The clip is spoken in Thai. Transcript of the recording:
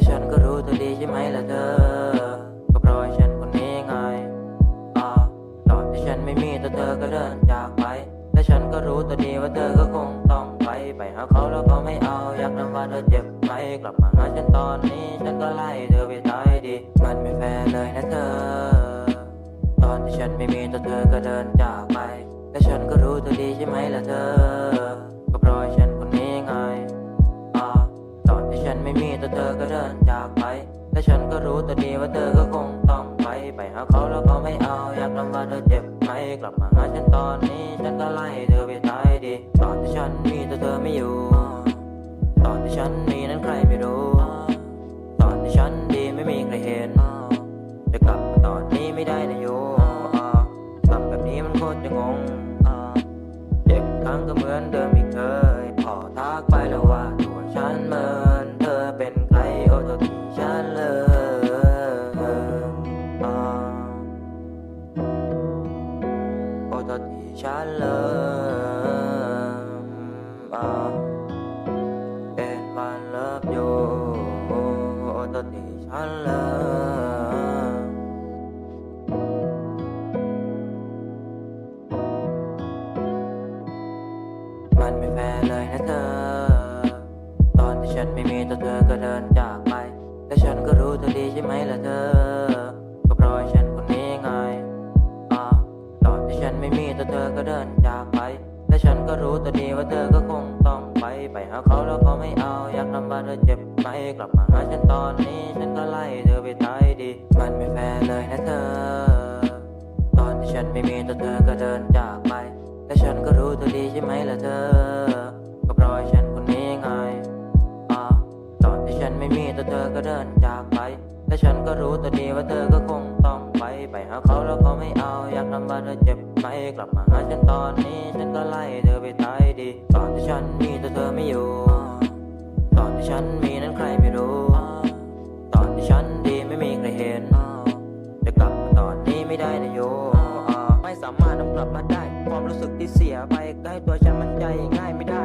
และฉันก็รู้ตัวดีใช่ไหมล่ะเธอ ก็เพราะว่าฉันคนนี้ไงอ่าตอนที่ฉันไม่มีแต่เธอก็เดินจากไป และฉันก็รู้ตัวดีว่าเธอก็คงต้องไป ไปหาเขาแล้วก็ไม่เอา อยากนำว่าเธอเจ็บไหมกลับมาหาฉันตอนนี้ ฉันก็ไล่เธอไปตายดี มันไม่แฟร์เลยนะเธอ ตอนที่ฉันไม่มีแต่เธอก็เดินจากไป และฉันก็รู้ตัวดีใช่ไหมล่ะเธอ ก็เพราะฉัน ดีไม่มีใครเห็นจะกลับมาตอนนี้ไม่ได้นะโย่ทำแบบนี้มันโคตรจะงงเจ็บครั้งก็เหมือนเดิมอีกเคยพอทักไปแล้วว่าตัวฉันเหมือนเธอเป็นใครโอ้ตัวที่ฉันเลยโอ้ตัวที่ฉันเลย มันไม่แฟร์เลยนะเธอ ตอนที่ฉันไม่มีแต่เธอก็เดินจากไป และฉันก็รู้ตัวดีใช่ไหมล่ะเธอ ก็เพราะฉันคนนี้ไงอ่าตอนที่ฉันไม่มีแต่เธอก็เดินจากไป และฉันก็รู้ตัวดีว่าเธอก็คง หาเขาแล้วก็ไม่เอาอยากนำว่าเธอเจ็บไหมกลับมาหาฉันตอนนี้ฉันก็ไล่เธอไปตายดี มันไม่แฟร์เลยนะเธอ ตอนที่ฉันไม่มีตัวเธอก็เดินจากไป และฉันก็รู้เธอดีใช่ไหมล่ะเธอก็ปล่อยฉันคนนี้ไงอ่าตอนที่ฉันไม่มีตัวเธอก็เดินจากไป และฉันก็รู้ตัวดีว่าเธอก็คงต้องไป ไปหาเขาแล้วก็ไม่เอา อยากนำว่าเธอเจ็บไหมกลับมาหาฉันตอนนี้ ฉันก็ไล่เธอไปตายดี ตอนที่ฉันมีแต่เธอไม่อยู่ ตอนที่ฉันมีนั้นใครไม่รู้ ตอนที่ฉันดีไม่มีใครเห็น จะกลับมาตอนนี้ไม่ได้นะโยไม่สามารถนำกลับมาได้ ความรู้สึกที่เสียไปก็ให้ตัวฉันมันใจง่ายไม่ได้